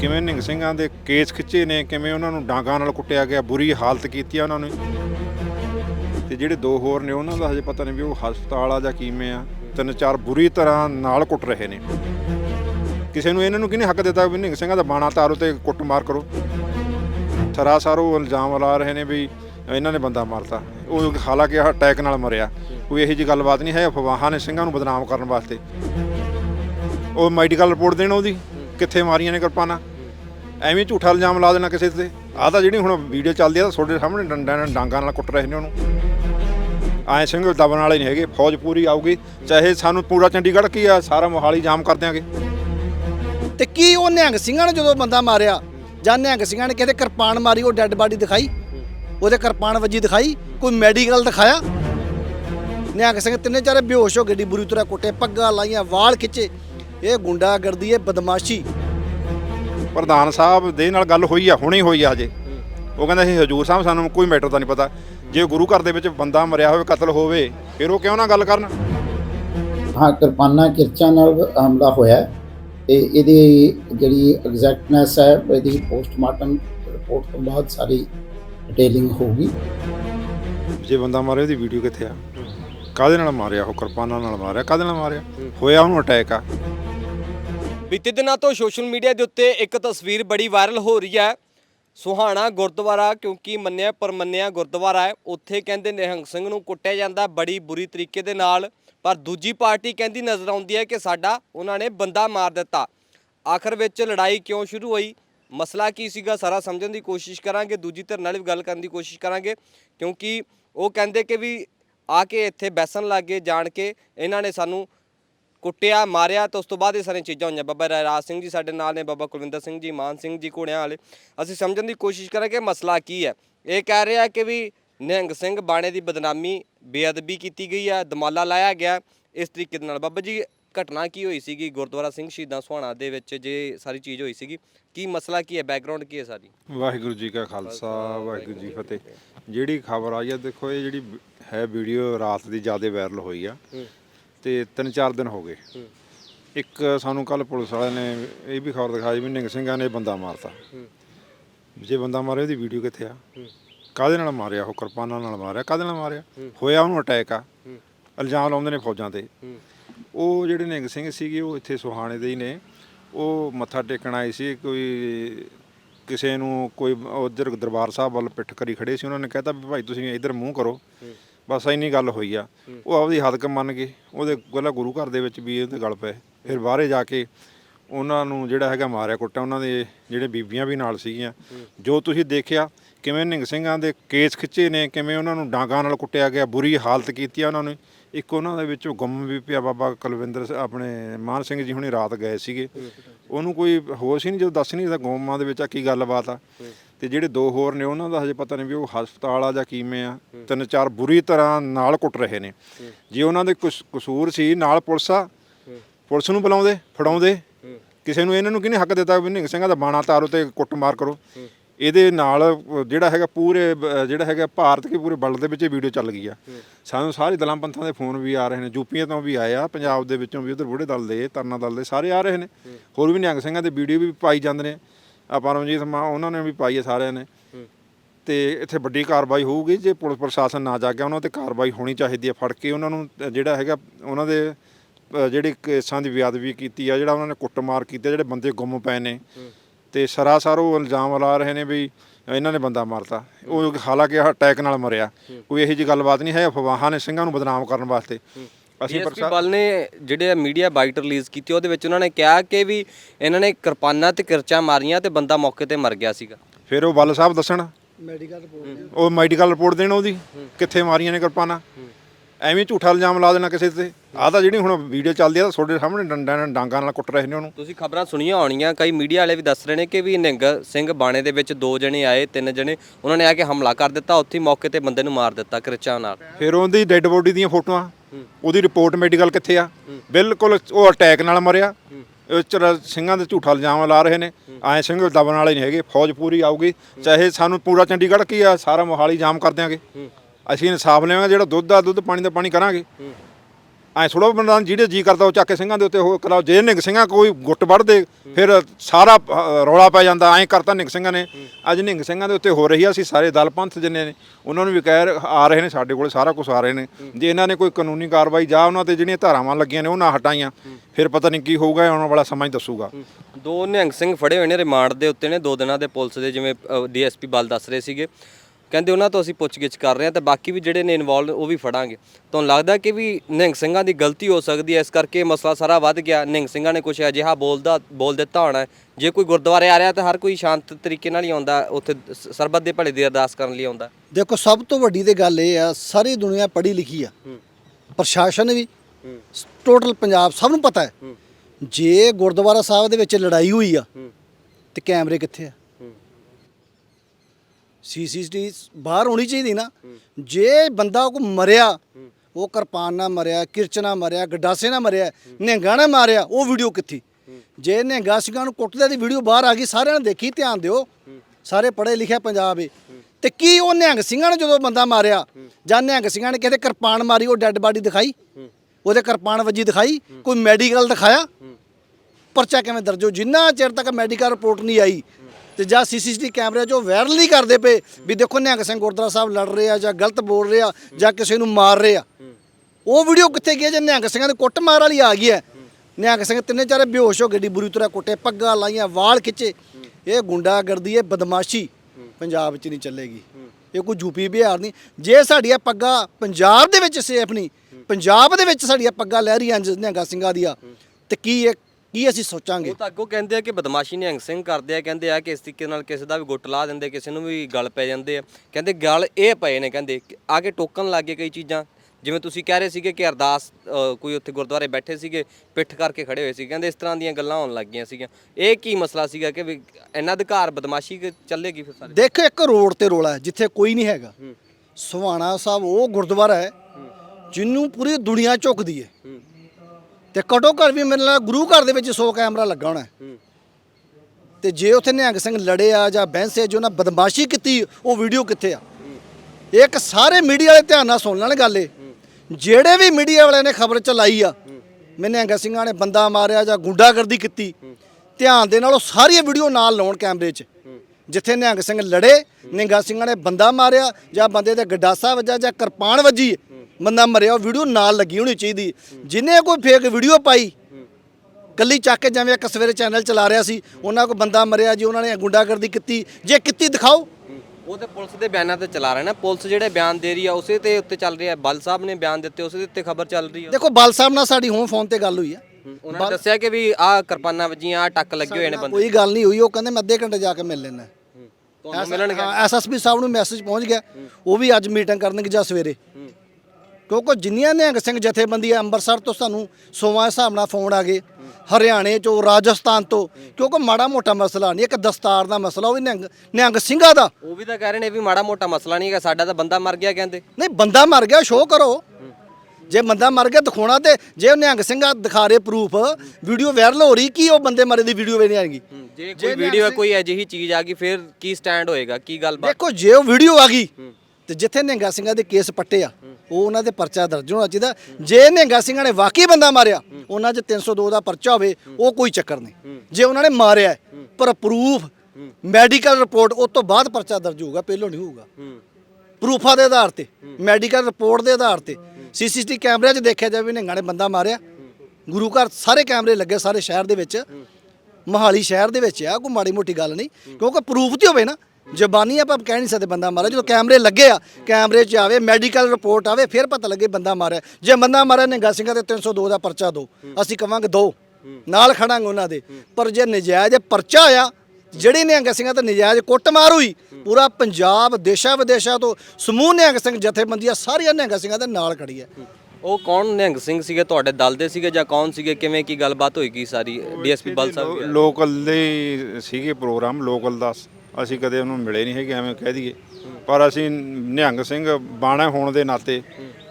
ਕਿਵੇਂ ਨਿੰਗ ਸਿੰਘਾਂ ਦੇ ਕੇਸ ਖਿੱਚੇ ਨੇ, ਕਿਵੇਂ ਉਹਨਾਂ ਨੂੰ ਡਾਂਗਾਂ ਨਾਲ ਕੁੱਟਿਆ ਗਿਆ, ਬੁਰੀ ਹਾਲਤ ਕੀਤੀ ਆ ਉਹਨਾਂ ਨੂੰ। ਤੇ ਜਿਹੜੇ ਦੋ ਹੋਰ ਨੇ, ਉਹਨਾਂ ਦਾ ਹਜੇ ਪਤਾ ਨਹੀਂ ਵੀ ਉਹ ਹਸਪਤਾਲ ਆ ਜਾਂ ਕਿਵੇਂ ਆ। ਤਿੰਨ ਚਾਰ ਬੁਰੀ ਤਰ੍ਹਾਂ ਨਾਲ ਕੁੱਟ ਰਹੇ ਨੇ। ਕਿਸੇ ਨੂੰ ਇਹਨਾਂ ਨੂੰ ਕਿਹਨੇ ਹੱਕ ਦਿੱਤਾ ਵੀ ਨਿੰਗ ਸਿੰਘਾਂ ਦਾ ਬਾਣਾ ਤਾਰੋ ਤੇ ਕੁੱਟ ਮਾਰ ਕਰੋ? ਸਰਾਸਰ ਉਹ ਇਲਜ਼ਾਮ ਲਾ ਰਹੇ ਨੇ ਵੀ ਇਹਨਾਂ ਨੇ ਬੰਦਾ ਮਾਰਤਾ। ਉਹ ਹਾਲਾਂਕਿ ਅਟੈਕ ਨਾਲ ਮਰਿਆ। ਕੋਈ ਇਹੋ ਜੀ ਗੱਲਬਾਤ ਨਹੀਂ ਹੈ ਅਫਵਾਹਾਂ ਨੇ ਸਿੰਘਾਂ ਨੂੰ ਬਦਨਾਮ ਕਰਨ ਵਾਸਤੇ। ਉਹ ਮੈਡੀਕਲ ਰਿਪੋਰਟ ਦੇਣ ਉਹਦੀ ਕਿੱਥੇ ਮਾਰੀਆਂ ਨੇ ਕਿਰਪਾਨਾਂ? ਐਵੇਂ ਝੂਠਾ ਇਲਜ਼ਾਮ ਲਾ ਦੇਣਾ ਕਿਸੇ ਤੇ। ਆਹ ਤਾਂ ਜਿਹੜੀ ਹੁਣ ਵੀਡੀਓ ਚੱਲਦੀ ਆ ਤਾਂ ਤੁਹਾਡੇ ਸਾਹਮਣੇ ਡੰਡਾਂ ਨਾਲ ਡਾਂਗਾਂ ਨਾਲ ਕੁੱਟ ਰਹੇ ਨੇ ਉਹਨੂੰ। ਐ ਸਿੰਘ ਦਬਣ ਵਾਲੇ ਨਹੀਂ ਹੈਗੇ, ਫੌਜ ਪੂਰੀ ਆਊਗੀ। ਚਾਹੇ ਸਾਨੂੰ ਪੂਰਾ ਚੰਡੀਗੜ੍ਹ ਕੀ ਆ, ਸਾਰਾ ਮੋਹਾਲੀ ਜਾਮ ਕਰ ਦਿਆਂਗੇ। ਤੇ ਕੀ ਉਹ ਨਿਹੰਗ ਸਿੰਘਾਂ ਨੇ ਜਦੋਂ ਬੰਦਾ ਮਾਰਿਆ? ਜਾਂ ਨਿਹੰਗ ਸਿੰਘਾਂ ਨੇ ਕਿਤੇ ਕਿਰਪਾਨ ਮਾਰੀ, ਉਹ ਡੈੱਡ ਬਾਡੀ ਦਿਖਾਈ? ਉਹਦੇ ਕਿਰਪਾਨ ਵੱਜੀ ਦਿਖਾਈ? ਕੋਈ ਮੈਡੀਕਲ ਦਿਖਾਇਆ? ਨਿਹੰਗ ਸਿੰਘ ਤਿੰਨੇ ਚਾਰੇ ਬੇਹੋਸ਼ ਹੋ ਗਏ ਡੀ ਬੁਰੀ ਤਰ੍ਹਾਂ ਕੁੱਟੇ, ਪੱਗਾਂ ਲਾਈਆਂ, ਵਾਲ ਖਿੱਚੇ। ਇਹ ਗੁੰਡਾਗਰਦੀ, ਇਹ ਬਦਮਾਸ਼ੀ। ਪ੍ਰਧਾਨ ਸਾਹਿਬ ਦੇ ਨਾਲ ਗੱਲ ਹੋਈ ਆ ਹੁਣੇ ਹੋਈ ਆ ਜੇ ਉਹ ਕਹਿੰਦਾ ਸੀ ਹਜੂਰ ਸਾਹਿਬ ਸਾਨੂੰ ਕੋਈ ਮੈਟਰ ਦਾ ਨਹੀਂ ਪਤਾ। ਜੇ ਗੁਰੂ ਘਰ ਦੇ ਵਿੱਚ ਬੰਦਾ ਮਰਿਆ ਹੋਵੇ ਕਤਲ ਹੋਵੇ ਫਿਰ ਉਹ ਕਿਉਂ ਨਾ ਗੱਲ ਕਰਨ? ਹਾਂ ਕਿਰਪਾਨਾਂ ਕਿਰਚਾਂ ਨਾਲ ਹਮਲਾ ਹੋਇਆ ਤੇ ਇਹਦੀ ਜਿਹੜੀ ਐਗਜ਼ੈਕਟਨੈਸ ਹੈ ਇਹਦੀ ਪੋਸਟਮਾਰਟਮ ਰਿਪੋਰਟ ਤੋਂ ਬਾਅਦ ਸਾਰੀ ਡਿਟੇਲਿੰਗ ਹੋਊਗੀ। ਜੇ ਬੰਦਾ ਮਾਰੇ ਉਹਦੀ ਵੀਡੀਓ ਕਿੱਥੇ ਆ? ਕਾਹਦੇ ਨਾਲ ਮਾਰਿਆ? ਉਹ ਕਿਰਪਾਨਾਂ ਨਾਲ ਮਾਰਿਆ? ਕਾਹਦੇ ਨਾਲ ਮਾਰਿਆ? ਹੋਇਆ ਉਹਨੂੰ ਅਟੈਕ ਆ। ਬੀਤੇ ਦਿਨਾਂ ਤੋਂ ਸੋਸ਼ਲ ਮੀਡੀਆ ਦੇ ਉੱਤੇ ਇੱਕ ਤਸਵੀਰ ਬੜੀ ਵਾਇਰਲ ਹੋ ਰਹੀ ਹੈ। ਸੁਹਾਣਾ ਗੁਰਦੁਆਰਾ, ਕਿਉਂਕਿ ਮੰਨਿਆ ਪਰਮੰਨਿਆ ਗੁਰਦੁਆਰਾ ਹੈ। ਉੱਥੇ ਕਹਿੰਦੇ ਨਿਹੰਗ ਸਿੰਘ ਨੂੰ ਕੁੱਟਿਆ ਜਾਂਦਾ, ਬੜੀ ਬੁਰੀ ਤਰੀਕੇ ਦੇ ਨਾਲ। ਪਰ ਦੂਜੀ ਪਾਰਟੀ ਕਹਿੰਦੀ ਨਜ਼ਰ ਆਉਂਦੀ ਹੈ ਕਿ ਸਾਡਾ, ਉਹਨਾਂ ਨੇ ਬੰਦਾ ਮਾਰ ਦਿੱਤਾ। ਆਖਰ ਵਿੱਚ ਲੜਾਈ ਕਿਉਂ ਸ਼ੁਰੂ ਹੋਈ? ਮਸਲਾ ਕੀ ਸੀਗਾ? ਸਾਰਾ ਸਮਝਣ ਦੀ ਕੋਸ਼ਿਸ਼ ਕਰਾਂਗੇ। ਦੂਜੀ ਧਿਰ ਨਾਲ ਵੀ ਗੱਲ ਕਰਨ ਦੀ ਕੋਸ਼ਿਸ਼ ਕਰਾਂਗੇ। ਕਿਉਂਕਿ ਉਹ ਕਹਿੰਦੇ ਕਿ ਵੀ ਆ ਕੇ ਇੱਥੇ ਬੈਸਣ ਲੱਗੇ ਜਾਣ ਕੇ। ਇਹਨਾਂ ਨੇ ਸਾਨੂੰ ਕੁੱਟਿਆ ਮਾਰਿਆ ਤੇ ਉਸ ਤੋਂ ਬਾਅਦ ਇਹ ਸਾਰੀਆਂ ਚੀਜ਼ਾਂ ਹੋਈਆਂ। ਬਾਬਾ ਰਾਜ ਸਿੰਘ ਜੀ ਸਾਡੇ ਨਾਲ ਨੇ ਬਾਬਾ ਕੁਲਵਿੰਦਰ ਸਿੰਘ ਜੀ ਮਾਨ ਸਿੰਘ ਜੀ ਘੋੜਿਆਂ ਵਾਲੇ। ਅਸੀਂ ਸਮਝਣ ਦੀ ਕੋਸ਼ਿਸ਼ ਕਰਾਂਗੇ ਮਸਲਾ ਕੀ ਹੈ। ਇਹ ਕਹਿ ਰਿਹਾ ਕਿ ਵੀ ਨਿਹੰਗ ਸਿੰਘ ਬਾਣੇ ਦੀ ਬਦਨਾਮੀ ਬੇਅਦਬੀ ਕੀਤੀ ਗਈ ਹੈ ਦਮਾਲਾ ਲਾਇਆ ਗਿਆ। ਇਸ ਤਰੀਕੇ ਨਾਲ ਬਾਬਾ ਜੀ ਘਟਨਾ ਕੀ ਹੋਈ ਸੀਗੀ? ਗੁਰਦੁਆਰਾ ਸਿੰਘ ਸ਼ਹੀਦਾਂ ਸੁਹਾਣਾ ਦੇ ਵਿੱਚ ਜੇ ਸਾਰੀ ਚੀਜ਼ ਹੋਈ ਸੀਗੀ ਕੀ ਮਸਲਾ ਕੀ ਹੈ? ਬੈਕਗ੍ਰਾਉਂਡ ਕੀ ਹੈ ਸਾਰੀ? ਵਾਹਿਗੁਰੂ ਜੀ ਕਾ ਖਾਲਸਾ ਵਾਹਿਗੁਰੂ ਜੀ ਫਤਿਹ। ਜਿਹੜੀ ਖਬਰ ਆਈ ਆ ਦੇਖੋ ਇਹ ਜਿਹੜੀ ਹੈ ਵੀਡੀਓ ਰਾਤ ਦੀ ਜ਼ਿਆਦਾ ਵਾਇਰਲ ਹੋਈ ਆ। ਤੇ ਤਿੰਨ ਚਾਰ ਦਿਨ ਹੋ ਗਏ। ਇੱਕ ਸਾਨੂੰ ਕੱਲ ਪੁਲਿਸ ਵਾਲਿਆਂ ਨੇ ਇਹ ਵੀ ਖਬਰ ਦਿਖਾਈ ਵੀ ਨਿੰਗ ਸਿੰਘਾਂ ਨੇ ਬੰਦਾ ਮਾਰਤਾ। ਜੇ ਬੰਦਾ ਮਾਰੇ ਉਹਦੀ ਵੀਡੀਓ ਕਿੱਥੇ ਆ? ਕਾਹਦੇ ਨਾਲ ਮਾਰਿਆ ਉਹ? ਕਿਰਪਾਨਾਂ ਨਾਲ ਮਾਰਿਆ? ਕਾਹਦੇ ਨਾਲ ਮਾਰਿਆ? ਹੋਇਆ ਉਹਨੂੰ ਅਟੈਕ ਆ। ਇਲਜ਼ਾਮ ਲਾਉਂਦੇ ਨੇ ਫੌਜਾਂ ਤੇ। ਉਹ ਜਿਹੜੇ ਨਿੰਗ ਸਿੰਘ ਸੀਗੇ ਉਹ ਇੱਥੇ ਸੁਹਾਣੇ ਦੇ ਹੀ ਨੇ। ਉਹ ਮੱਥਾ ਟੇਕਣ ਆਏ ਸੀ। ਕੋਈ ਕਿਸੇ ਨੂੰ ਕੋਈ ਉਧਰ ਦਰਬਾਰ ਸਾਹਿਬ ਵੱਲ ਪਿੱਠ ਕਰੀ ਖੜੇ ਸੀ। ਉਹਨਾਂ ਨੇ ਕਹਿਤਾ ਵੀ ਭਾਈ ਤੁਸੀਂ ਇੱਧਰ ਮੂੰਹ ਕਰੋ। ਬਸ ਇੰਨੀ ਗੱਲ ਹੋਈ ਆ। ਉਹ ਆਪਦੀ ਹੱਦ ਕ ਮੰਨ ਗਏ। ਉਹਦੇ ਪਹਿਲਾਂ ਗੁਰੂ ਘਰ ਦੇ ਵਿੱਚ ਵੀ ਉਹਦੇ ਗੱਲ ਪਏ। ਫਿਰ ਬਾਹਰੇ ਜਾ ਕੇ ਉਹਨਾਂ ਨੂੰ ਜਿਹੜਾ ਹੈਗਾ ਮਾਰਿਆ ਕੁੱਟਿਆ। ਉਹਨਾਂ ਦੇ ਜਿਹੜੇ ਬੀਬੀਆਂ ਵੀ ਨਾਲ ਸੀਗੀਆਂ। ਜੋ ਤੁਸੀਂ ਦੇਖਿਆ ਕਿਵੇਂ ਨਿੰਗ ਸਿੰਘਾਂ ਦੇ ਕੇਸ ਖਿੱਚੇ ਨੇ ਕਿਵੇਂ ਉਹਨਾਂ ਨੂੰ ਡਾਂਗਾਂ ਨਾਲ ਕੁੱਟਿਆ ਗਿਆ ਬੁਰੀ ਹਾਲਤ ਕੀਤੀ ਆ ਉਹਨਾਂ ਨੇ। ਇੱਕ ਉਹਨਾਂ ਦੇ ਵਿੱਚੋਂ ਗੁੰਮ ਵੀ ਪਿਆ ਬਾਬਾ ਕੁਲਵਿੰਦਰ ਆਪਣੇ ਮਾਨ ਸਿੰਘ ਜੀ ਹੁਣੀ ਰਾਤ ਗਏ ਸੀਗੇ। ਉਹਨੂੰ ਕੋਈ ਹੋਸ਼ ਹੀ ਨਹੀਂ ਜਦੋਂ ਦੱਸ ਨਹੀਂ ਸਕਦਾ ਗੁੰਮਾਂ ਦੇ ਵਿੱਚ ਆ ਕੀ ਗੱਲਬਾਤ ਆ। ਤੇ ਜਿਹੜੇ ਦੋ ਹੋਰ ਨੇ, ਉਹਨਾਂ ਦਾ ਹਜੇ ਪਤਾ ਨਹੀਂ ਵੀ ਉਹ ਹਸਪਤਾਲ ਆ ਜਾਂ ਕਿਵੇਂ ਆ। ਤਿੰਨ ਚਾਰ ਬੁਰੀ ਤਰ੍ਹਾਂ ਨਾਲ ਕੁੱਟ ਰਹੇ ਨੇ। ਜੇ ਉਹਨਾਂ ਦੇ ਕੁਛ ਕਸੂਰ ਸੀ ਨਾਲ ਪੁਲਿਸ ਆ, ਪੁਲਿਸ ਨੂੰ ਬੁਲਾਉਂਦੇ, ਫੜਾਉਂਦੇ, ਕਿਸੇ ਨੂੰ ਇਹਨਾਂ ਨੂੰ ਕਿਹਨੇ ਹੱਕ ਦਿੱਤਾ ਵੀ ਨਿੰਗ ਸਿੰਘਾਂ ਦਾ ਬਾਣਾ ਤਾਰੋ ਤੇ ਕੁੱਟਮਾਰ ਕਰੋ। ਇਹਦੇ ਨਾਲ ਜਿਹੜਾ ਹੈਗਾ ਪੂਰੇ, ਜਿਹੜਾ ਹੈਗਾ ਭਾਰਤ ਕੇ ਪੂਰੇ ਵਰਲਡ ਦੇ ਵਿੱਚ ਇਹ ਵੀਡੀਓ ਚੱਲ ਗਈ ਆ। ਸਾਨੂੰ ਸਾਰੇ ਦਲਾਂ ਪੰਥਾਂ ਦੇ ਫੋਨ ਵੀ ਆ ਰਹੇ ਨੇ, ਯੂਪੀਆਂ ਤੋਂ ਵੀ ਆਏ ਆ ਪੰਜਾਬ ਦੇ ਵਿੱਚੋਂ ਵੀ ਉਧਰ ਬੁੜੇ ਦਲ ਦੇ, ਤਰਨਾ ਦਲ ਦੇ ਸਾਰੇ ਆ ਰਹੇ ਨੇ। ਹੋਰ ਵੀ ਨਿਹੰਗ ਸਿੰਘਾਂ ਦੇ ਵੀਡੀਓ ਵੀ ਪਾਈ ਜਾਂਦੇ ਨੇ। ਪਰਮਜੀਤ ਮਾਂ ਉਹਨਾਂ ਨੇ ਵੀ ਪਾਈ ਹੈ ਸਾਰਿਆਂ ਨੇ। ਤੇ ਇੱਥੇ ਵੱਡੀ ਕਾਰਵਾਈ ਹੋਊਗੀ ਜੇ ਪੁਲਿਸ ਪ੍ਰਸ਼ਾਸਨ ਨਾ ਜਾਗਿਆ ਉਹਨਾਂ ਤੇ ਕਾਰਵਾਈ ਹੋਣੀ ਚਾਹੀਦੀ ਹੈ ਫੜ ਕੇ। ਉਹਨਾਂ ਨੂੰ ਜਿਹੜਾ ਹੈਗਾ ਉਹਨਾਂ ਦੇ ਅ, ਜਿਹੜੇ ਕੇਸਾਂ ਦੀ ਬੇਅਦਬੀ ਕੀਤੀ ਆ ਜਿਹੜਾ ਉਹਨਾਂ ਨੇ ਕੁੱਟਮਾਰ ਕੀਤੀ ਆ, ਜਿਹੜੇ ਬੰਦੇ ਗੁੰਮ ਪਏ ਨੇ। ਤੇ ਸਰਾਸਰ ਉਹ ਇਲਜ਼ਾਮ ਲਾ ਰਹੇ ਨੇ ਵੀ ਇਹਨਾਂ ਨੇ ਬੰਦਾ ਮਾਰਤਾ। ਉਹ ਹਾਲਾਂਕਿ ਅਟੈਕ ਨਾਲ ਮਰਿਆ। ਕੋਈ ਇਹੋ ਜੀ ਗੱਲਬਾਤ ਨਹੀਂ ਹੈ। ਅਫਵਾਹਾਂ ਨੇ ਸਿੰਘਾਂ ਨੂੰ ਬਦਨਾਮ ਕਰਨ ਵਾਸਤੇ। ਅਸੀਂ ਡੀਐਸਪੀ ਬਲ ਨੇ ਜਿਹੜੇ ਮੀਡੀਆ ਬਾਈਟ ਰਿਲੀਜ਼ ਕੀਤੀ ਉਹਦੇ ਵਿੱਚ ਉਹਨਾਂ ਨੇ ਕਿਹਾ ਕਿ ਵੀ ਇਹਨਾਂ ਨੇ ਕਿਰਪਾਨਾਂ ਤੇ ਕਿਰਚਾਂ ਮਾਰੀਆਂ ਤੇ ਬੰਦਾ ਮੌਕੇ ਤੇ ਮਰ ਗਿਆ ਸੀਗਾ। ਫਿਰ ਉਹ ਬੱਲ ਸਾਹਿਬ ਦੱਸਣ? ਮੈਡੀਕਲ ਰਿਪੋਰਟ ਉਹ ਮੈਡੀਕਲ ਰਿਪੋਰਟ ਦੇਣ ਉਹਦੀ? ਕਿੱਥੇ ਮਾਰੀਆਂ ਨੇ ਕਿਰਪਾਨਾਂ? ਐਵੇਂ ਝੂਠਾ ਇਲਜ਼ਾਮ ਲਾ ਦੇਣਾ ਕਿਸੇ ਤੇ। ਆਹ ਤਾਂ ਜਿਹੜੀ ਹੁਣ ਵੀਡੀਓ ਚੱਲਦੀ ਆ ਤਾਂ ਤੁਹਾਡੇ ਸਾਹਮਣੇ ਡੰਡਾਂ ਨਾਲ ਡਾਂਗਾਂ ਨਾਲ ਕੁੱਟ ਰਹੇ ਨੇ ਉਹਨੂੰ। ਤੁਸੀਂ ਖਬਰਾਂ ਸੁਣੀਆਂ ਹੋਣੀਆਂ ਕਈ ਮੀਡੀਆ ਵਾਲੇ ਵੀ ਦੱਸ ਰਹੇ ਨੇ ਕਿ ਵੀ ਨਿੰਗ ਸਿੰਘ ਬਾਣੇ ਦੇ ਵਿੱਚ ਦੋ ਜਣੇ ਆਏ ਤਿੰਨ ਜਣੇ ਉਹਨਾਂ ਨੇ ਆ ਕੇ ਹਮਲਾ ਕਰ ਦਿੱਤਾ ਉੱਥੇ ਹੀ ਮੌਕੇ ਤੇ ਬੰਦੇ ਨੂੰ ਮਾਰ ਦਿੱਤਾ ਕਿਰਚਾਂ ਨਾਲ। ਫਿਰ ਉਹਦੀ ਡੈੱਡ ਬੋਡੀ ਦੀਆਂ ਫੋਟੋਆਂ ਉਹਦੀ ਰਿਪੋਰਟ ਮੈਡੀਕਲ ਕਿੱਥੇ ਆ? ਬਿਲਕੁਲ ਉਹ ਅਟੈਕ ਨਾਲ ਮਰਿਆ। ਚਰ ਸਿੰਘਾਂ ਦੇ ਝੂਠਾ ਇਲਜ਼ਾਮ ਲਾ ਰਹੇ ਨੇ। ਐ ਸਿੰਘ ਦਬਣ ਵਾਲੇ ਨਹੀਂ ਹੈਗੇ ਫੌਜ ਪੂਰੀ ਆਊਗੀ। ਚਾਹੇ ਸਾਨੂੰ ਪੂਰਾ ਚੰਡੀਗੜ੍ਹ ਕੀ ਆ ਸਾਰਾ ਮੋਹਾਲੀ ਜਾਮ ਕਰ ਦਿਆਂਗੇ। ਅਸੀਂ ਇਨਸਾਫ ਲੈਵਾਂਗੇ ਜਿਹੜਾ ਦੁੱਧ ਦਾ ਦੁੱਧ, ਪਾਣੀ ਦਾ ਪਾਣੀ ਕਰਾਂਗੇ। ਐ ਥੋੜਾ ਬੰਦਾ ਜਿਹੜੇ ਜੀ ਕਰਦਾ, ਉਹ ਚੱਕ ਕੇ ਸਿੰਘਾਂ ਦੇ ਉੱਤੇ ਉਹ ਕਰਾਓ। ਜੇ ਨਿੰਗ ਸਿੰਘਾਂ ਕੋਈ ਗੁੱਟ ਵੱਢਦੇ ਫਿਰ ਸਾਰਾ ਰੌਲਾ ਪੈ ਜਾਂਦਾ। ਐਂ ਕਰਤਾ ਨਿੰਗ ਸਿੰਘਾਂ ਨੇ। ਅੱਜ ਨਿੰਗ ਸਿੰਘਾਂ ਦੇ ਉੱਤੇ ਹੋ ਰਹੀ ਆ, ਅਸੀਂ ਸਾਰੇ ਦਲ ਪੰਥ ਜਿੰਨੇ ਨੇ, ਉਹਨਾਂ ਨੂੰ ਵੀ ਕਹਿ ਆ ਰਹੇ ਨੇ, ਸਾਡੇ ਕੋਲ ਸਾਰਾ ਕੁਝ ਆ ਰਹੇ ਨੇ। ਜੇ ਇਹਨਾਂ ਨੇ ਕੋਈ ਕਾਨੂੰਨੀ ਕਾਰਵਾਈ, ਜਾਂ ਉਹਨਾਂ ਤੇ ਜਿਹੜੀਆਂ ਧਾਰਾਵਾਂ ਲੱਗੀਆਂ ਨੇ, ਉਹ ਨਾ ਹਟਾਈਆਂ, ਫਿਰ ਪਤਾ ਨਹੀਂ ਕੀ ਹੋਊਗਾ ਆਉਣ ਵਾਲਾ ਸਮਾਂ ਹੀ ਦੱਸੂਗਾ। ਦੋ ਨਿਹੰਗ ਸਿੰਘ ਫੜੇ ਹੋਏ ਨੇ ਰਿਮਾਂਡ ਦੇ ਉੱਤੇ ਨੇ, ਦੋ ਦਿਨਾਂ ਦੇ ਪੁਲਿਸ ਦੇ, ਜਿਵੇਂ ਡੀਐਸਪੀ ਬਲ ਦੱਸ ਰਹੇ ਸੀਗੇ। ਕਹਿੰਦੇ ਉਹਨਾਂ ਤੋਂ ਅਸੀਂ ਪੁੱਛਗਿੱਛ ਕਰ ਰਹੇ ਹਾਂ ਤੇ ਬਾਕੀ ਵੀ ਜਿਹੜੇ ਨੇ ਇਨਵੋਲਵ ਉਹ ਵੀ ਫੜਾਂਗੇ। ਤੁਹਾਨੂੰ ਲੱਗਦਾ ਕਿ ਵੀ ਨਿਹੰਗ ਸਿੰਘਾਂ ਦੀ ਗਲਤੀ ਹੋ ਸਕਦੀ ਹੈ? ਇਸ ਕਰਕੇ ਮਸਲਾ ਸਾਰਾ ਵੱਧ ਗਿਆ। ਨਿਹੰਗ ਸਿੰਘਾਂ ਨੇ ਕੁਝ ਅਜਿਹਾ ਬੋਲਦਾ ਬੋਲ ਦਿੱਤਾ ਹੋਣਾ। ਜੇ ਕੋਈ ਗੁਰਦੁਆਰੇ ਆ ਰਿਹਾ ਤਾਂ ਹਰ ਕੋਈ ਸ਼ਾਂਤ ਤਰੀਕੇ ਨਾਲ ਹੀ ਆਉਂਦਾ ਉੱਥੇ ਸਰਬੱਤ ਦੇ ਭਲੇ ਦੀ ਅਰਦਾਸ ਕਰਨ ਲਈ ਆਉਂਦਾ। ਦੇਖੋ ਸਭ ਤੋਂ ਵੱਡੀ ਤੇ ਗੱਲ ਇਹ ਆ ਸਾਰੀ ਦੁਨੀਆ ਪੜ੍ਹੀ ਲਿਖੀ ਆ। ਪ੍ਰਸ਼ਾਸਨ ਵੀ ਟੋਟਲ ਪੰਜਾਬ ਸਭ ਨੂੰ ਪਤਾ ਹੈ। ਜੇ ਗੁਰਦੁਆਰਾ ਸਾਹਿਬ ਦੇ ਵਿੱਚ ਲੜਾਈ ਹੋਈ ਆ ਤੇ ਕੈਮਰੇ ਕਿੱਥੇ ਆ? ਸੀਸੀਟੀਵੀ ਬਾਹਰ ਹੋਣੀ ਚਾਹੀਦੀ ਨਾ। ਜੇ ਬੰਦਾ ਕੋ ਮਰਿਆ, ਉਹ ਕਿਰਪਾਨ ਨਾਲ ਮਰਿਆ, ਕਿਰਚ ਨਾਲ ਮਰਿਆ, ਗਡਾਸੇ ਨਾਲ ਮਰਿਆ, ਨਿਹੰਗਾ ਨਾਲ ਮਾਰਿਆ, ਉਹ ਵੀਡੀਓ ਕਿੱਥੀ? ਜੇ ਨਿਹੰਗਾ ਸਿੰਘਾਂ ਨੂੰ ਕੁੱਟਦੇ ਦੀ ਵੀਡੀਓ ਬਾਹਰ ਆ ਗਈ, ਸਾਰਿਆਂ ਨੇ ਦੇਖੀ, ਧਿਆਨ ਦਿਓ। ਸਾਰੇ ਪੜ੍ਹੇ ਲਿਖਿਆ ਪੰਜਾਬ ਏ ਤੇ ਕੀ ਉਹ ਨਿਹੰਗ ਸਿੰਘਾਂ ਨੇ ਜਦੋਂ ਬੰਦਾ ਮਾਰਿਆ? ਜਾਂ ਨਿਹੰਗ ਸਿੰਘਾਂ ਨੇ ਕਿਤੇ ਕਿਰਪਾਨ ਮਾਰੀ, ਉਹ ਡੈੱਡ ਬਾਡੀ ਦਿਖਾਈ? ਉਹਦੇ ਕਿਰਪਾਨ ਵੱਜੀ ਦਿਖਾਈ? ਕੋਈ ਮੈਡੀਕਲ ਦਿਖਾਇਆ? ਪਰਚਾ ਕਿਵੇਂ ਦਰਜ ਹੋ? ਜਿੰਨਾ ਚਿਰ ਤੱਕ ਮੈਡੀਕਲ ਰਿਪੋਰਟ ਨਹੀਂ ਆਈ ਤੇ ਜਾਂ ਸੀਸੀਟੀਵੀ ਕੈਮਰੇ ਜੋ ਵਾਇਰਲ ਨਹੀਂ ਕਰਦੇ ਪਏ ਵੀ ਦੇਖੋ ਨਿਹੰਗ ਸਿੰਘ ਗੁਰਦੁਆਰਾ ਸਾਹਿਬ ਲੜ ਰਹੇ ਆ ਜਾਂ ਗਲਤ ਬੋਲ ਰਹੇ ਆ ਜਾਂ ਕਿਸੇ ਨੂੰ ਮਾਰ ਰਹੇ। ਆ ਉਹ ਵੀਡੀਓ ਕਿੱਥੇ ਗਈ ਜੇ ਨਿਹੰਗ ਸਿੰਘਾਂ ਦੇ ਕੁੱਟ ਮਾਰ ਵਾਲੀ ਆ ਗਈ ਹੈ। ਨਿਹੰਗ ਸਿੰਘ ਤਿੰਨੇ ਚਾਰੇ ਬੇਹੋਸ਼ ਹੋ ਗਏ ਡੀ ਬੁਰੀ ਤਰ੍ਹਾਂ ਕੁੱਟੇ, ਪੱਗਾਂ ਲਾਈਆਂ, ਵਾਲ ਖਿੱਚੇ। ਇਹ ਗੁੰਡਾਗਰਦੀ, ਇਹ ਬਦਮਾਸ਼ੀ ਪੰਜਾਬ 'ਚ ਨਹੀਂ ਚੱਲੇਗੀ। ਇਹ ਕੋਈ ਯੂਪੀ ਬਿਹਾਰ ਨਹੀਂ। ਜੇ ਸਾਡੀਆਂ ਪੱਗਾਂ ਪੰਜਾਬ ਦੇ ਵਿੱਚ ਸੇਫ ਨਹੀਂ, ਪੰਜਾਬ ਦੇ ਵਿੱਚ ਸਾਡੀਆਂ ਪੱਗਾਂ ਲੈ ਰਹੀਆਂ ਨਿਹੰਗਾ ਸਿੰਘਾਂ ਦੀਆਂ, ਤੇ ਕੀ ਇਹ ਕੀ ਅਸੀਂ ਸੋਚਾਂਗੇ? ਉਹ ਤਾਂ ਅੱਗੋਂ ਕਹਿੰਦੇ ਆ ਕਿ ਬਦਮਾਸ਼ੀ ਨਿਹੰਗ ਸਿੰਘ ਕਰਦੇ ਆ ਕਹਿੰਦੇ ਆ ਕਿ ਇਸ ਤਰੀਕੇ ਨਾਲ ਕਿਸੇ ਦਾ ਵੀ ਗੁੱਟ ਲਾ ਦਿੰਦੇ ਕਿਸੇ ਨੂੰ ਵੀ ਗਲ ਪੈ ਜਾਂਦੇ ਆ। ਕਹਿੰਦੇ ਗਲ ਇਹ ਪਏ ਨੇ ਕਹਿੰਦੇ ਆ ਕੇ ਟੋਕਣ ਲੱਗੇ ਕਈ ਚੀਜ਼ਾਂ। ਜਿਵੇਂ ਤੁਸੀਂ ਕਹਿ ਰਹੇ ਸੀਗੇ ਕਿ ਅਰਦਾਸ ਕੋਈ ਉੱਥੇ ਗੁਰਦੁਆਰੇ ਬੈਠੇ ਸੀਗੇ ਪਿੱਠ ਕਰਕੇ ਖੜੇ ਹੋਏ ਸੀ ਕਹਿੰਦੇ ਇਸ ਤਰ੍ਹਾਂ ਦੀਆਂ ਗੱਲਾਂ ਹੋਣ ਲੱਗੀਆਂ ਸੀਗੀਆਂ। ਇਹ ਕੀ ਮਸਲਾ ਸੀਗਾ ਕਿ ਵੀ ਇਹਨਾਂ ਅਧਿਕਾਰ ਬਦਮਾਸ਼ੀ ਕਿ ਚੱਲੇਗੀ ਫਿਰ ਸਾਰੇ? ਦੇਖੋ ਇੱਕ ਰੋਡ ਤੇ ਰੋਲਾ ਹੈ ਜਿੱਥੇ ਕੋਈ ਨਹੀਂ ਹੈਗਾ। ਸੁਹਾਣਾ ਸਾਹਿਬ ਉਹ ਗੁਰਦੁਆਰਾ ਹੈ ਜਿਹਨੂੰ ਪੂਰੀ ਦੁਨੀਆ ਝੁਕਦੀ ਹੈ। ਤੇ ਕਟੋ ਘਰ ਵੀ ਮੈਨੂੰ ਲੱਗਦਾ ਗੁਰੂ ਘਰ ਦੇ ਵਿੱਚ 100 ਕੈਮਰਾ ਲੱਗਾ ਹੋਣਾ। ਤੇ ਜੇ ਉੱਥੇ ਨਿਹੰਗ ਸਿੰਘ ਲੜੇ ਆ ਜਾਂ ਬੈਂਸੇ ਜੋ ਉਹਨਾਂ ਬਦਮਾਸ਼ੀ ਕੀਤੀ ਉਹ ਵੀਡੀਓ ਕਿੱਥੇ ਆ? ਇੱਕ ਸਾਰੇ ਮੀਡੀਆ ਵਾਲੇ ਧਿਆਨ ਨਾਲ ਸੁਣ ਲੈਣ ਗੱਲ ਏ ਜਿਹੜੇ ਵੀ ਮੀਡੀਆ ਵਾਲਿਆਂ ਨੇ ਖਬਰ ਚਲਾਈ ਆ ਮੈਂ ਨਿਹੰਗ ਸਿੰਘਾਂ ਨੇ ਬੰਦਾ ਮਾਰਿਆ ਜਾਂ ਗੁੰਡਾਗਰਦੀ ਕੀਤੀ ਧਿਆਨ ਦੇ ਨਾਲ ਉਹ ਸਾਰੀਆਂ ਵੀਡੀਓ ਨਾਲ ਲਾਉਣ ਕੈਮਰੇ 'ਚ। ਜਿੱਥੇ ਨਿਹੰਗ ਸਿੰਘ ਲੜੇ ਨਿਹੰਗਾ ਸਿੰਘਾਂ ਨੇ ਬੰਦਾ ਮਾਰਿਆ ਜਾਂ ਬੰਦੇ ਤੇ ਗਡਾਸਾ ਵੱਜਾ ਜਾਂ ਕਿਰਪਾਨ ਵੱਜੀ ਬੰਦਾ ਮਰਿਆ ਉਹ ਵੀਡੀਓ ਨਾਲ ਲੱਗੀ ਹੋਣੀ ਚਾਹੀਦੀ। ਜਿਨੇ ਕੋਈ ਫੇਕ ਵੀਡੀਓ ਪਾਈ ਕੱਲੀ ਚੱਕ ਕੇ ਜਿਵੇਂ ਇੱਕ ਸਵੇਰੇ ਚੈਨਲ ਚਲਾ ਰਿਹਾ ਸੀ ਉਹਨਾਂ ਕੋ ਬੰਦਾ ਮਰਿਆ ਜੀ ਉਹਨਾਂ ਨੇ ਗੁੰਡਾਗਰਦੀ ਕੀਤੀ। ਜੇ ਕੀਤੀ ਦਿਖਾਓ। ਉਹ ਤੇ ਪੁਲਿਸ ਦੇ ਬਿਆਨਾਂ ਤੇ ਚਲਾ ਰਹੇ ਨੇ। ਪੁਲਿਸ ਜਿਹੜੇ ਬਿਆਨ ਦੇ ਰਹੀ ਆ ਉਸੇ ਤੇ ਉੱਤੇ ਚੱਲ ਰਹੀ। ਬਲ ਸਾਹਿਬ ਨੇ ਬਿਆਨ ਦਿੱਤੇ ਉਸੇ ਦੇ ਉੱਤੇ ਖਬਰ ਚੱਲ ਰਹੀ ਆ। ਦੇਖੋ ਬਲ ਸਾਹਿਬ ਨਾਲ ਸਾਡੀ ਹੁਣ ਫੋਨ ਤੇ ਗੱਲ ਹੋਈ ਆ। ਉਹਨਾਂ ਨੇ ਦੱਸਿਆ ਕਿ ਵੀ ਆਹ ਕਿਰਪਾਨਾਂ ਵੱਜੀਆਂ ਆਹ ਟੱਕ ਲੱਗੇ ਹੋਏ ਨੇ ਬੰਦੇ। ਕੋਈ ਗੱਲ ਨਹੀਂ ਹੋਈ ਉਹ ਕਹਿੰਦੇ ਮੈਂ ਅੱਧੇ ਘੰਟੇ ਜਾ ਕੇ ਮਿਲ ਲੈਣਾ ਤੁਹਾਨੂੰ ਮਿਲਣਗੇ? ਐਸਐਸਪੀ ਸਾਹਿਬ ਨੂੰ ਮੈਸੇਜ ਪਹੁੰਚ ਗਿਆ। ਉਹ ਵੀ ਅੱਜ ਮੀਟਿੰਗ ਕਰਨਗੇ ਜਾਂ ਸਵੇਰੇ। ਕਿਉਂਕਿ ਜਿੰਨੀਆਂ ਨਿਹੰਗ ਸਿੰਘ ਜਥੇਬੰਦੀਆਂ ਅੰਮ੍ਰਿਤਸਰ ਤੋਂ ਸਾਨੂੰ ਸੋਵਾਂ ਹਿਸਾਬ ਨਾਲ ਫੋਨ ਆ ਗਏ ਹਰਿਆਣੇ ਚੋਂ ਰਾਜਸਥਾਨ ਤੋਂ ਕਿਉਂਕਿ ਮਾੜਾ ਮੋਟਾ ਮਸਲਾ ਨਹੀਂ ਇੱਕ ਦਸਤਾਰ ਦਾ ਮਸਲਾ ਉਹ ਵੀ ਨਿਹੰਗ ਨਿਹੰਗ ਸਿੰਘਾਂ ਦਾ। ਉਹ ਵੀ ਤਾਂ ਕਹਿ ਰਹੇ ਨੇ ਵੀ ਮਾੜਾ ਮੋਟਾ ਮਸਲਾ ਨਹੀਂ ਹੈਗਾ ਸਾਡਾ ਤਾਂ ਬੰਦਾ ਮਰ ਗਿਆ ਕਹਿੰਦੇ। ਨਹੀਂ ਬੰਦਾ ਮਰ ਗਿਆ ਸ਼ੋਅ ਕਰੋ। ਜੇ ਬੰਦਾ ਮਰ ਗਿਆ ਦਿਖਾਉਣਾ ਤੇ ਜੇ ਨਿਹੰਗ ਸਿੰਘਾ ਦਿਖਾ ਰਹੇ ਪ੍ਰੂਫ ਵੀਡੀਓ ਵਾਇਰਲ ਹੋ ਰਹੀ ਕੀ ਉਹ ਬੰਦੇ ਮਰੇ ਦੀ ਵੀਡੀਓ ਵੀ ਨਹੀਂ ਆਏਗੀ? ਜੇ ਕੋਈ ਵੀਡੀਓ ਕੋਈ ਅਜਿਹੀ ਚੀਜ਼ ਆ ਗਈ ਫਿਰ ਕੀ ਸਟੈਂਡ ਹੋਏਗਾ ਕੀ ਗੱਲਬਾਤ? ਦੇਖੋ ਜੇ ਉਹ ਵੀਡੀਓ ਆ ਗਈ ਤੇ ਜਿੱਥੇ ਨਿਹੰਗਾ ਸਿੰਘਾਂ ਦੇ ਕੇਸ ਪੱਟੇ ਆ ਉਹ ਉਹਨਾਂ ਦੇ ਪਰਚਾ ਦਰਜ ਹੋਣਾ ਚਾਹੀਦਾ। ਜੇ ਨਿਹੰਗਾ ਸਿੰਘਾਂ ਨੇ ਵਾਕਈ ਬੰਦਾ ਮਾਰਿਆ ਉਹਨਾਂ 'ਚ 302 ਦਾ ਪਰਚਾ ਹੋਵੇ ਉਹ ਕੋਈ ਚੱਕਰ ਨਹੀਂ। ਜੇ ਉਹਨਾਂ ਨੇ ਮਾਰਿਆ ਹੈ, ਪਰ ਪ੍ਰੂਫ ਮੈਡੀਕਲ ਰਿਪੋਰਟ ਉਸ ਤੋਂ ਬਾਅਦ ਪਰਚਾ ਦਰਜ ਹੋਊਗਾ ਪਹਿਲੋਂ ਨਹੀਂ ਹੋਊਗਾ। ਪ੍ਰੂਫਾਂ ਦੇ ਆਧਾਰ ਤੇ ਮੈਡੀਕਲ ਰਿਪੋਰਟ ਦੇ ਆਧਾਰ ਤੇ। ਸੀਸੀਟੀਵੀ ਕੈਮਰਿਆਂ 'ਚ ਦੇਖਿਆ ਜਾਵੇ ਨਿਹੰਗਾ ਨੇ ਬੰਦਾ ਮਾਰਿਆ। ਗੁਰੂ ਘਰ ਸਾਰੇ ਕੈਮਰੇ ਲੱਗੇ ਸਾਰੇ ਸ਼ਹਿਰ ਦੇ ਵਿੱਚ। ਮੋਹਾਲੀ ਸ਼ਹਿਰ ਦੇ ਵਿੱਚ ਆ ਕੋਈ ਮਾੜੀ ਮੋਟੀ ਗੱਲ ਨਹੀਂ ਕਿਉਂਕਿ ਪ੍ਰੂਫ ਤੇ ਹੋਵੇ ਨਾ ਜ਼ਬਾਨੀ ਆਪਾਂ ਕਹਿ ਨਹੀਂ ਸਕਦੇ ਬੰਦਾ ਮਾਰਿਆ। ਜਦੋਂ ਕੈਮਰੇ ਲੱਗੇ ਆ ਕੈਮਰੇ 'ਚ ਆਵੇ ਮੈਡੀਕਲ ਰਿਪੋਰਟ ਆਵੇ ਫਿਰ ਪਤਾ ਲੱਗੇ ਬੰਦਾ ਮਾਰਿਆ। ਜੇ ਬੰਦਾ ਮਾਰਿਆ ਨਿਹੰਗਾ ਸਿੰਘਾਂ ਤੇ 302 ਦਾ ਪਰਚਾ ਦੋ। ਅਸੀਂ ਕਵਾਂਗੇ ਦੋ। ਨਾਲ ਖੜਾਂਗੇ ਉਹਨਾਂ ਦੇ। ਪਰ ਜੇ ਨਜਾਇਜ਼ ਪਰਚਾ ਆ ਜਿਹੜੇ ਨਿਹੰਗ ਸਿੰਘਾਂ ਤੇ ਨਜਾਇਜ਼ ਕੁੱਟਮਾਰ ਹੋਈ ਪੂਰਾ ਪੰਜਾਬ ਦੇਸ਼ਾਂ ਵਿਦੇਸ਼ਾਂ ਤੋਂ ਸਮੂਹ ਨਿਹੰਗ ਸਿੰਘ ਜਥੇਬੰਦੀਆਂ ਸਾਰੀਆਂ ਨਿਹੰਗ ਸਿੰਘਾਂ ਦੇ ਨਾਲ ਖੜੀ ਹੈ ਉਹ ਕੌਣ ਨਿਹੰਗ ਸਿੰਘ ਸੀਗੇ? ਤੁਹਾਡੇ ਦਲ ਦੇ ਸੀਗੇ ਜਾਂ ਕੌਣ ਸੀਗੇ? ਕਿਵੇਂ ਕੀ ਗੱਲਬਾਤ ਹੋਈ ਕੀ ਸਾਰੀ? ਡੀਐਸਪੀ ਬਲ ਸਾਹਿਬ। ਲੋਕਲ ਦੇ ਹੀ ਸੀਗੇ ਪ੍ਰੋਗਰਾਮ ਲੋਕਲ ਦਾ ਅਸੀਂ ਕਦੇ ਉਹਨੂੰ ਮਿਲੇ ਨਹੀਂ ਹੈਗੇ, ਐਵੇਂ ਕਹਿ ਦਈਏ। ਪਰ ਅਸੀਂ ਨਿਹੰਗ ਸਿੰਘ ਬਾਣਾ ਹੋਣ ਦੇ ਨਾਤੇ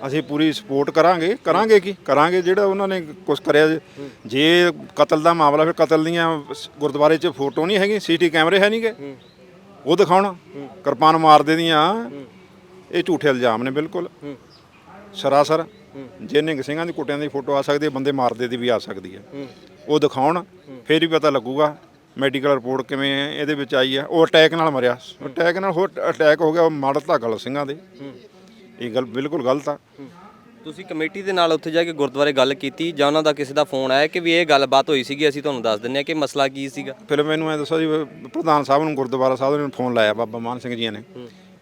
ਅਸੀਂ ਪੂਰੀ ਸਪੋਰਟ ਕਰਾਂਗੇ। ਕਰਾਂਗੇ ਕੀ? ਕਰਾਂਗੇ ਜਿਹੜਾ ਉਹਨਾਂ ਨੇ ਕੁਝ ਕਰਿਆ ਜੇ- ਕਤਲ ਦਾ ਮਾਮਲਾ, ਫਿਰ ਕਤਲ ਦੀਆਂ ਗੁਰਦੁਆਰੇ 'ਚ ਫੋਟੋ ਨਹੀਂ ਹੈਗੀ, ਸੀਟੀ ਕੈਮਰੇ ਹੈ ਨਹੀਂਗੇ ਉਹ ਦਿਖਾਉਣ। ਕਿਰਪਾਨ ਮਾਰਦੇ ਦੀਆਂ। ਇਹ ਝੂਠੇ ਇਲਜ਼ਾਮ ਨੇ ਬਿਲਕੁਲ। ਸਰਾਸਰ ਜੇ ਨਿਹੰਗ ਸਿੰਘਾਂ ਦੀ ਕੁੱਟਿਆਂ ਦੀ ਫੋਟੋ ਆ ਸਕਦੀ ਹੈ, ਬੰਦੇ ਮਾਰਦੇ ਦੀ ਵੀ ਆ ਸਕਦੀ ਹੈ। ਉਹ ਦਿਖਾਉਣ, ਫਿਰ ਹੀ ਪਤਾ ਲੱਗੂਗਾ। ਮੈਡੀਕਲ ਰਿਪੋਰਟ ਕਿਵੇਂ ਹੈ, ਇਹਦੇ ਵਿੱਚ ਆਈ ਹੈ। ਉਹ ਅਟੈਕ ਨਾਲ ਮਰਿਆ। ਅਟੈਕ ਨਾਲ ਹੋਰ ਅਟੈਕ ਹੋ ਗਿਆ ਉਹ ਮਾੜਾ ਧਾਗਲ ਸਿੰਘਾਂ ਦੇ। ਇਹ ਗੱਲ ਬਿਲਕੁਲ ਗਲਤ ਆ। ਤੁਸੀਂ ਕਮੇਟੀ ਦੇ ਨਾਲ ਉੱਥੇ ਜਾ ਕੇ ਗੁਰਦੁਆਰੇ ਗੱਲ ਕੀਤੀ ਜਾਂ ਉਹਨਾਂ ਦਾ ਕਿਸੇ ਦਾ ਫੋਨ ਆਇਆ ਕਿ ਵੀ ਇਹ ਗੱਲਬਾਤ ਹੋਈ ਸੀਗੀ ਅਸੀਂ ਤੁਹਾਨੂੰ ਦੱਸ ਦਿੰਨੇ ਆ ਕਿ ਮਸਲਾ ਕੀ ਸੀਗਾ? ਫਿਰ ਮੈਨੂੰ ਐ ਦੱਸੋ ਜੀ ਪ੍ਰਧਾਨ ਸਾਹਿਬ ਨੂੰ ਗੁਰਦੁਆਰਾ ਸਾਹਿਬ ਨੇ ਫੋਨ ਲਾਇਆ ਬਾਬਾ ਮਾਨ ਸਿੰਘ ਜੀ ਨੇ।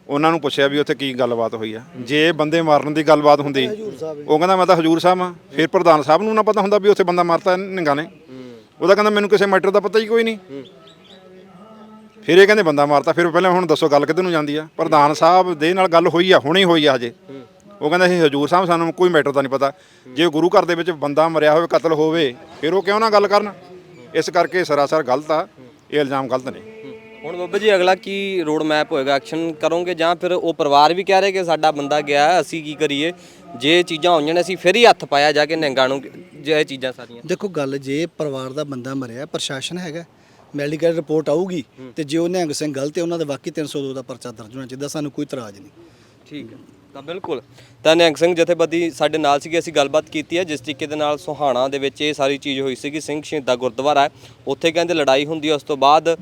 ਉਹਨਾਂ ਨੂੰ ਪੁੱਛਿਆ ਵੀ ਉੱਥੇ ਕੀ ਗੱਲਬਾਤ ਹੋਈ ਆ। ਜੇ ਬੰਦੇ ਮਾਰਨ ਦੀ ਗੱਲਬਾਤ ਹੁੰਦੀ ਉਹ ਕਹਿੰਦਾ ਮੈਂ ਤਾਂ ਹਜੂਰ ਸਾਹਿਬ ਆ ਫਿਰ ਪ੍ਰਧਾਨ ਸਾਹਿਬ ਨੂੰ ਨਾ ਪਤਾ ਹੁੰਦਾ ਵੀ ਉੱਥੇ ਬੰਦਾ ਮਾਰਤਾ ਨਿੰਗਾ ਨੇ। ਉਹਦਾ ਕਹਿੰਦਾ ਮੈਨੂੰ ਕਿਸੇ ਮੈਟਰ ਦਾ ਪਤਾ ਹੀ ਕੋਈ ਨਹੀਂ। ਫਿਰ ਇਹ ਕਹਿੰਦੇ ਬੰਦਾ ਮਾਰਤਾ। ਫਿਰ ਪਹਿਲਾਂ ਹੁਣ ਦੱਸੋ ਗੱਲ ਕਿੱਧਰ ਨੂੰ ਜਾਂਦੀ ਆ? ਪ੍ਰਧਾਨ ਸਾਹਿਬ ਦੇ ਨਾਲ ਗੱਲ ਹੋਈ ਆ ਹੁਣੇ ਹੀ ਹੋਈ ਆ ਹਜੇ। ਉਹ ਕਹਿੰਦਾ ਸੀ ਹਜੂਰ ਸਾਹਿਬ ਸਾਨੂੰ ਕੋਈ ਮੈਟਰ ਦਾ ਨਹੀਂ ਪਤਾ। ਜੇ ਗੁਰੂ ਘਰ ਦੇ ਵਿੱਚ ਬੰਦਾ ਮਰਿਆ ਹੋਵੇ ਕਤਲ ਹੋਵੇ ਫਿਰ ਉਹ ਕਿਉਂ ਨਾ ਗੱਲ ਕਰਨ? ਇਸ ਕਰਕੇ ਸਰਾਸਰ ਗਲਤ ਆ। ਇਹ ਇਲਜ਼ਾਮ ਗਲਤ ਨੇ। ਹੁਣ ਬਾਬਾ ਜੀ ਅਗਲਾ ਕੀ ਰੋਡ ਮੈਪ ਹੋਏਗਾ? ਐਕਸ਼ਨ ਕਰੋਗੇ ਜਾਂ ਫਿਰ ਉਹ ਪਰਿਵਾਰ ਵੀ ਕਹਿ ਰਿਹਾ ਕਿ ਸਾਡਾ ਬੰਦਾ ਗਿਆ ਅਸੀਂ ਕੀ ਕਰੀਏ? ਜੇ ਇਹ ਚੀਜ਼ਾਂ ਹੋਈਆਂ ਨੇ ਅਸੀਂ ਫਿਰ ਹੀ ਹੱਥ ਪਾਇਆ ਜਾ ਕੇ ਨਿਹੰਗਾਂ ਨੂੰ ਜੇ ਇਹ ਚੀਜ਼ਾਂ ਸਾਰੀਆਂ। ਦੇਖੋ ਗੱਲ ਜੇ ਪਰਿਵਾਰ ਦਾ ਬੰਦਾ ਮਰਿਆ ਪ੍ਰਸ਼ਾਸਨ ਹੈਗਾ ਮੈਡੀਕਲ ਰਿਪੋਰਟ ਆਊਗੀ ਤੇ ਜੇ ਉਹ ਨਿਹੰਗ ਸਿੰਘ ਗਲਤ ਹੈ ਉਹਨਾਂ ਦੇ ਵਾਕਈ 302 ਦਾ ਪਰਚਾ ਦਰਜ ਹੋਣਾ ਚਾਹੀਦਾ ਸਾਨੂੰ ਕੋਈ ਇਤਰਾਜ਼ ਨਹੀਂ। ਠੀਕ ਹੈ। ਤਾਂ ਬਿਲਕੁਲ। ਤਾਂ ਨਿਹੰਗ ਸਿੰਘ ਜਥੇਬੰਦੀ ਸਾਡੇ ਨਾਲ ਸੀਗੀ ਅਸੀਂ ਗੱਲਬਾਤ ਕੀਤੀ ਹੈ ਜਿਸ ਤਰੀਕੇ ਦੇ ਨਾਲ ਸੁਹਾਣਾ ਦੇ ਵਿੱਚ ਇਹ ਸਾਰੀ ਚੀਜ਼ ਹੋਈ ਸੀਗੀ। ਸਿੰਘ ਸ਼ਹੀਦਾ ਗੁਰਦੁਆਰਾ ਹੈ ਉੱਥੇ ਕਹਿੰਦੇ ਲੜਾਈ ਹੁੰਦੀ ਹੈ ਉਸ ਤੋਂ ਬਾਅਦ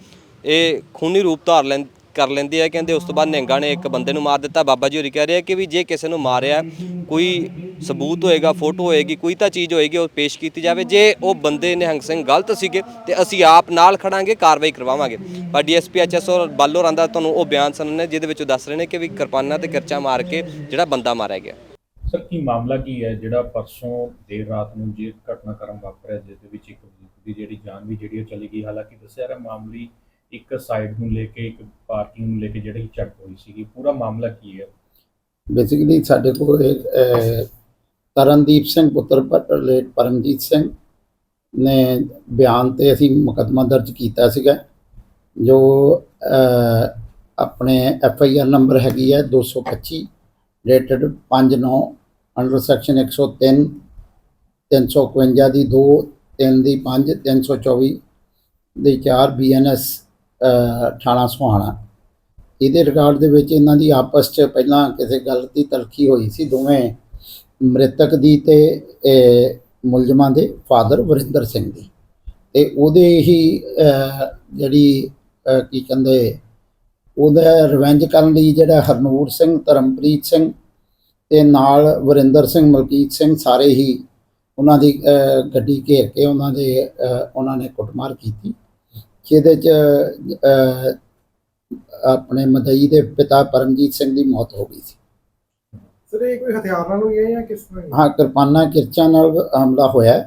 ਇਹ ਖੂਨੀ ਰੂਪ ਧਾਰ ਲੈਂ ਕਰ ਲੈਂਦੇ ਆ, ਕਹਿੰਦੇ ਉਸ ਤੋਂ ਬਾਅਦ ਨਿਹੰਗਾਂ ਨੇ ਇੱਕ ਬੰਦੇ ਨੂੰ ਮਾਰ ਦਿੱਤਾ। ਬਾਬਾ ਜੀ ਹੋਰੀ ਕਹਿ ਰਹੇ ਆ ਕਿ ਵੀ ਜੇ ਕਿਸੇ ਨੂੰ ਮਾਰਿਆ, ਕੋਈ ਸਬੂਤ ਹੋਏਗਾ, ਫੋਟੋ ਹੋਏਗੀ, ਕੋਈ ਤਾਂ ਚੀਜ਼ ਹੋਏਗੀ, ਉਹ ਪੇਸ਼ ਕੀਤੀ ਜਾਵੇ। ਜੇ ਉਹ ਬੰਦੇ ਨਿਹੰਗ ਸਿੰਘ ਗਲਤ ਸੀਗੇ, ਤੇ ਅਸੀਂ ਆਪ ਨਾਲ ਖੜਾਂਗੇ, ਕਾਰਵਾਈ ਕਰਵਾਵਾਂਗੇ। ਪਰ ਡੀਐਸਪੀ ਐਚਐਸ ਔਰ ਬਾਲੋ ਰਾਂਦਾ ਤੁਹਾਨੂੰ ਉਹ ਬਿਆਨ ਸੁਣਨੇ ਜਿਹਦੇ ਵਿੱਚ ਉਹ ਦੱਸ ਰਹੇ ਨੇ ਕਿ ਵੀ ਕਿਰਪਾਨਾਂ ਤੇ ਕਿਰਚਾ ਮਾਰ ਕੇ ਜਿਹੜਾ ਬੰਦਾ ਮਾਰਿਆ ਗਿਆ। ਸਰ, ਕੀ ਮਾਮਲਾ ਕੀ ਹੈ? ਜਿਹੜਾ ਪਰਸੋਂ ਦੇਰ ਰਾਤ ਨੂੰ ਜੇ ਘਟਨਾਕ੍ਰਮ ਵਾਪਰਿਆ ਜਿਸ ਦੇ ਵਿੱਚ ਇੱਕ ਦੀ ਜਿਹੜੀ ਜਾਨ ਵੀ ਜਿਹੜੀ ਉਹ ਚਲੀ ਗਈ, ਹਾਲਾਂਕਿ ਦੱਸਿਆ ਰਿਹਾ ਮਾਮੂਲੀ ਇੱਕ ਸਾਈਡ ਨੂੰ ਲੈ ਕੇ, ਇੱਕ ਪਾਰਕਿੰਗ ਨੂੰ ਲੈ ਕੇ ਜਿਹੜੀ ਝੜਪ ਹੋਈ ਸੀਗੀ, ਪੂਰਾ ਮਾਮਲਾ ਕੀ ਹੈ? ਬੇਸਿਕਲੀ ਸਾਡੇ ਕੋਲ ਤਰਨਦੀਪ ਸਿੰਘ, ਪੁੱਤਰ ਲੇਟ ਪਰਮਜੀਤ ਸਿੰਘ ਨੇ ਬਿਆਨ ਤੇ ਅਸੀਂ ਮੁਕੱਦਮਾ ਦਰਜ ਕੀਤਾ ਸੀਗਾ, ਜੋ ਆਪਣੇ ਐਫ ਆਈ ਆਰ ਨੰਬਰ ਹੈਗੀ ਹੈ 225 ਡੇਟਡ 5/9 ਅੰਡਰ ਸੈਕਸ਼ਨ 103 351 ਦੀ 2 3 ਦੀ 5 324 ਦੀ 4 ਬੀਐਨਐਸ ਥਾਣਾ ਸੁਹਾਣਾ ਇਹਦੇ ਰਿਕਾਰਡ ਦੇ ਵਿੱਚ ਇਹਨਾਂ ਦੀ ਆਪਸ 'ਚ ਪਹਿਲਾਂ ਕਿਸੇ ਗੱਲ ਦੀ ਤਲਖੀ ਹੋਈ ਸੀ ਦੋਵੇਂ ਮ੍ਰਿਤਕ ਦੀ ਤੇ ਮੁਲਜ਼ਮਾਂ ਦੇ ਫਾਦਰ ਵਰਿੰਦਰ ਸਿੰਘ ਦੀ। ਤੇ ਉਹਦੇ ਹੀ ਜਿਹੜੀ ਕੀ ਕਹਿੰਦੇ, ਉਹਦਾ ਰਿਵੈਂਜ ਕਰਨ ਲਈ ਜਿਹੜਾ ਹਰਨੂਰ ਸਿੰਘ, ਧਰਮਪ੍ਰੀਤ ਸਿੰਘ ਤੇ ਨਾਲ ਵਰਿੰਦਰ ਸਿੰਘ, ਮਲਕੀਤ ਸਿੰਘ ਸਾਰੇ ਹੀ ਉਹਨਾਂ ਦੀ ਗੱਡੀ ਘੇਰ ਕੇ ਉਹਨਾਂ ਦੇ ਉਹਨਾਂ ਨੇ ਕੁੱਟਮਾਰ ਕੀਤੀ। ਜਿਹਦੇ ਚ ਆਪਣੇ ਮਦਈ ਦੇ ਪਿਤਾ ਪਰਮਜੀਤ ਸਿੰਘ ਦੀ ਮੌਤ ਹੋ ਗਈ ਸੀ ਸਰ ਇਹ ਕੋਈ ਹਥਿਆਰ ਨਾਲ ਹੋਈ ਹੈ ਜਾਂ ਕਿਸ ਤਰ੍ਹਾਂ? ਹਾਂ ਕਿਰਪਾਨਾਂ ਕਿਰਚਾਂ ਨਾਲ ਹਮਲਾ ਹੋਇਆ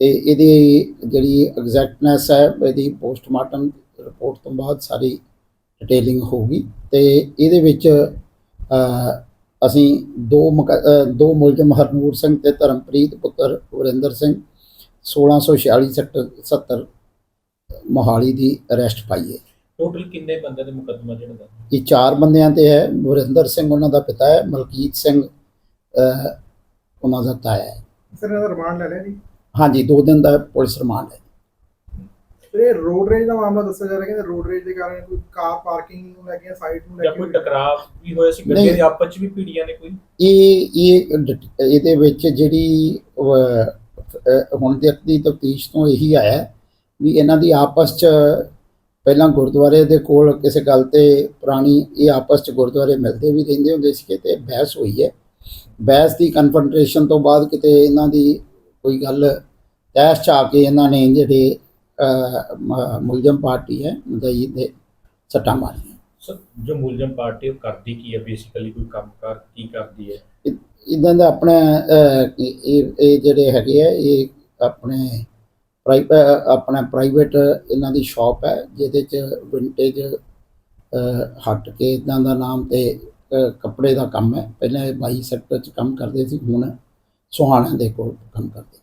ਤੇ ਇਹਦੀ ਜਿਹੜੀ ਐਗਜ਼ੈਕਟਨੈਸ ਹੈ ਇਹਦੀ ਪੋਸਟਮਾਰਟਮ ਰਿਪੋਰਟ ਤੋਂ ਬਾਅਦ ਸਾਰੀ ਡਿਟੇਲਿੰਗ ਹੋਊਗੀ ਤੇ ਇਹਦੇ ਵਿੱਚ ਅਸੀਂ ਦੋ ਦੋ ਮੁਲਜ਼ਮ ਹਰਨੂਰ ਸਿੰਘ ਤੇ ਧਰਮਪ੍ਰੀਤ ਪੁੱਤਰ ਵਰਿੰਦਰ ਸਿੰਘ 1646 ਸੈਕਟਰ 70 ਮੋਹਾਲੀ ਦੀ ਅਰੈਸਟ ਪਾਈ ਹੈ। ਟੋਟਲ ਕਿੰਨੇ ਬੰਦੇ ਦੇ ਮੁਕੱਦਮਾ ਜਿਹੜਾ ਦਾ ਇਹ ਚਾਰ ਬੰਦਿਆਂ ਤੇ ਹੈ ਵਰਿੰਦਰ ਸਿੰਘ ਉਹਨਾਂ ਦਾ ਪਿਤਾ ਹੈ ਮਲਕੀਤ ਸਿੰਘ ਉਹਨਾਂ ਦਾ ਤਾਇਆ ਹੈ। ਸਰ ਇਹਨਾਂ ਦਾ ਰਿਮਾਂਡ ਲੈ ਲਿਆ ਜੀ? ਹਾਂਜੀ ਦੋ ਦਿਨ ਦਾ ਪੁਲਿਸ ਰਿਮਾਂਡ ਹੈ। ਇਹ ਰੋਡ ਰੇਜ ਦਾ ਮਾਮਲਾ ਦੱਸਿਆ ਜਾ ਰਿਹਾ ਕਿ ਰੋਡ ਰੇਜ ਦੇ ਕਾਰਨ ਕੋਈ ਕਾਰ ਪਾਰਕਿੰਗ ਨੂੰ ਲੈ ਕੇ ਸਾਈਡ ਨੂੰ ਲੈ ਜਾਂ ਕੇ ਕੋਈ ਟਕਰਾਅ ਵੀ ਹੋਇਆ ਸੀ। ਗੱਡੀਆਂ ਦੇ ਆਪਸ ਚ ਵੀ ਭੀੜੀਆਂ ਨੇ ਕੋਈ? ਇਹ ਇਹ ਇਹਦੇ ਵਿੱਚ ਜਿਹੜੀ ਹੁਣ ਤੱਕ ਦੀ ਤਫਤੀਸ਼ ਤੋਂ ਇਹੀ ਆਇਆ ਹੈ ਵੀ ਇਹਨਾਂ ਦੀ ਆਪਸ ਚ ਪਹਿਲਾਂ ਗੁਰਦੁਆਰੇ ਦੇ ਕੋਲ ਕਿਸੇ ਗੱਲ ਤੇ ਪੁਰਾਣੀ ਇਹ ਆਪਸ ਚ ਗੁਰਦੁਆਰੇ ਮਿਲਦੇ ਵੀ ਰਹਿੰਦੇ ਹੁੰਦੇ ਸੀ ਤੇ ਬਹਿਸ ਹੋਈ ਹੈ। ਬਹਿਸ ਦੀ ਕਨਫਰੰਟੇਸ਼ਨ ਤੋਂ ਬਾਅਦ ਕਿਤੇ ਇਹਨਾਂ ਦੀ ਕੋਈ ਗੱਲ ਤੈਸ਼ ਚ ਆ ਕੇ ਇਹਨਾਂ ਨੇ ਜਿਹੜੇ ਮੁਲਜ਼ਮ ਪਾਰਟੀ ਹੈ ਮਦਈ ਦੇ ਸੱਟਾਂ ਮਾਰੀਆਂ। ਸਰ ਜੋ ਮੁਲਜ਼ਮ ਪਾਰਟੀ ਉਹ ਕਰਦੀ ਕੀ ਹੈ? ਬੇਸਿਕਲੀ ਕੋਈ ਕੰਮਕਾਰ ਕੀ ਕਰਦੀ ਹੈ? ਇਦਾਂ ਦਾ ਆਪਣਾ ਇਹ ਇਹ- ਜਿਹੜੇ ਹੈਗੇ ਆ ਇਹ ਆਪਣੇ ਆਪਣਾ ਪ੍ਰਾਈਵੇਟ ਇਹਨਾਂ ਦੀ ਸ਼ਾਪ ਹੈ, ਜਿਹਦੇ ਚ ਵਿੰਟੇਜ ਹਟ ਕੇ ਇਦਾਂ ਦਾ ਨਾਮ ਤੇ ਕੱਪੜੇ ਦਾ ਕੰਮ ਹੈ। ਪਹਿਲਾਂ ਇਹ ਬਾਈ ਸੈਕਟਰ ਚ ਕੰਮ ਕਰਦੇ ਸੀ, ਹੁਣ ਸੁਹਾਣਾ ਦੇ ਕੋਲ ਕੰਮ ਕਰਦੇ